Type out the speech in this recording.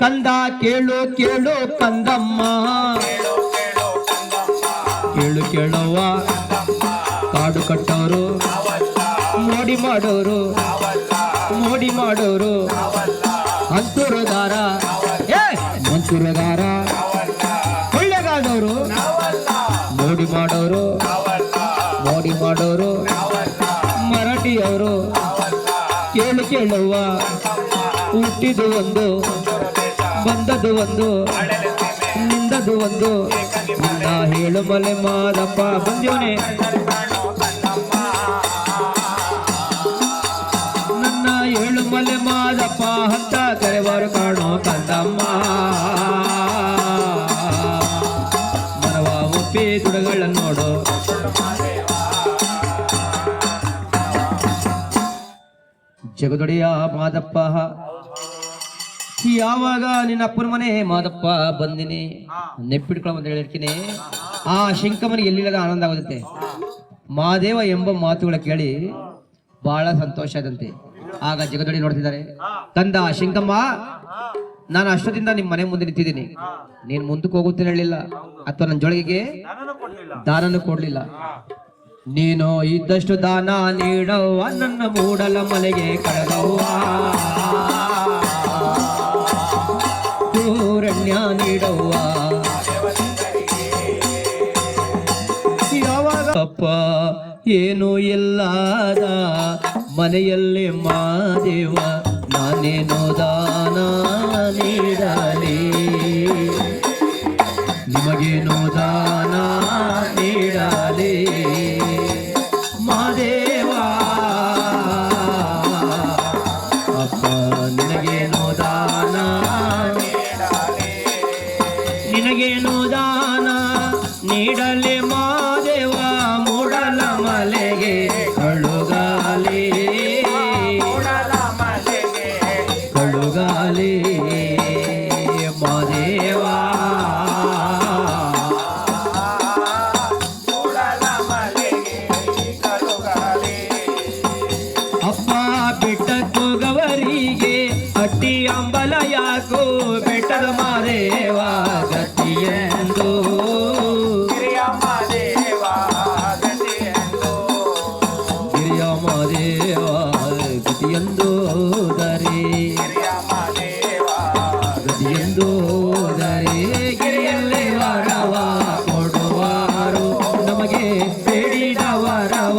ಕಂದ ಕೇಳು ಕೇಳು ಕಂದಮ್ಮ. ಕೇಳು, ಕೇಳವ್ವ. ಕಾಡು ಕಟ್ಟೋರು, ಮೋಡಿ ಮಾಡೋರು ಮೋಡಿ ಮಾಡೋರು. ಅಂತೂರುದಾರ. ಏ ಮಂಚೂರುದಾರ ಕೊಳ್ಳೆಗಾದವರು ಮೋಡಿ ಮಾಡೋರು ಮೋಡಿ ಮಾಡೋರು. ಮರಾಠಿಯವರು ಕೇಳು ಕೇಳುವ ಹುಟ್ಟಿದು ಒಂದು ಬಂದದು ಒಂದು ಬಂದದು ಒಂದು. ನಾ ಹೇಳು ಮಲೆ ಮಾದಪ್ಪ ಬಂದ್ಯೋನೆ ನನ್ನ ಹೇಳು ಮಲೆ ಮಾದಪ್ಪ ಹತ್ತ ಕರೆವಾರು ಕಾಣೋ ಕಂದಮ್ಮ. ಮನವ ಒಪ್ಪಿ ನೋಡು. ಜಗದೊಡೆಯ ಮಾದಪ್ಪ ಯಾವಾಗ ನಿನ್ನ ಅಪ್ಪನ ಮನೆ ಮಾದಪ್ಪ ಬಂದಿನಿ? ನೆಪ್ಪಿಡ್ಕೊಳ್ಳೋ ಅಂತ ಹೇಳಿರ್ತೀನಿ ಆ ಶಂಕಮನಿಗೆ ಎಲ್ಲಿಲ್ಲದ ಆನಂದ ಆಗುತ್ತೆ? ಮಾದೇವ ಎಂಬ ಮಾತುಗಳ ಕೇಳಿ ಬಹಳ ಸಂತೋಷ ಆದಂತೆ. ಆಗ ಜಗದೊಡಿ ನೋಡ್ತಿದ್ದಾರೆ. ಕಂದ ಶಂಕಮ್ಮ ನಾನು ಅಷ್ಟದಿಂದ ನಿಮ್ಮ ಮನೆ ಮುಂದೆ ನಿಂತಿದ್ದೀನಿ. ನೀನು ಮುಂದಕ್ಕೆ ಹೋಗುತ್ತೇನೆ ಹೇಳಿಲ್ಲ. ಅಥವಾ ನನ್ನ ಜೊಳಗಿಗೆ ದಾನನು ಕೊಡ್ಲಿಲ್ಲ. ನೀನು ಇದ್ದಷ್ಟು ದಾನ ನೀಡವ ನನ್ನ ಮೂಡಲ ಮನೆಗೆ ಕಳೆದವ್ವ. ಪೂರಣ್ಯ ನೀಡವ್ವ ಯಾವಾಗ ಅಪ್ಪ ಏನು ಇಲ್ಲದ ಮನೆಯಲ್ಲಿ ಮಾದೇವ ನಾನೇನು ದಾನ ನೀಡಲಿ. ನಿಮಗೇನು ದಾನ ನೀಡಲಿ. ಮಾದೇವ ಮೂಡಲ ಮಲೆಗೆ ಕಳುಗಾಲಿ ಕಳುಗಾಲಿ ಮಾದೇವ ಅಪ್ಪ ಬೆಟ್ಟಕ್ಕೂ ಗವರಿಗೆ ಅಟ್ಟಿ ಅಂಬಲ ಗಿರಿಯ ಮಾದೇವ ಗತಿಯೆಂದು ದರಿ ಗತಿಯೆಂದು ಹೋದರೆ ಗಿರಿಯಲ್ಲೇ ವರವ ಕೊಡುವಾರು. ನಮಗೆ ಬೇಡಿದ ವರವ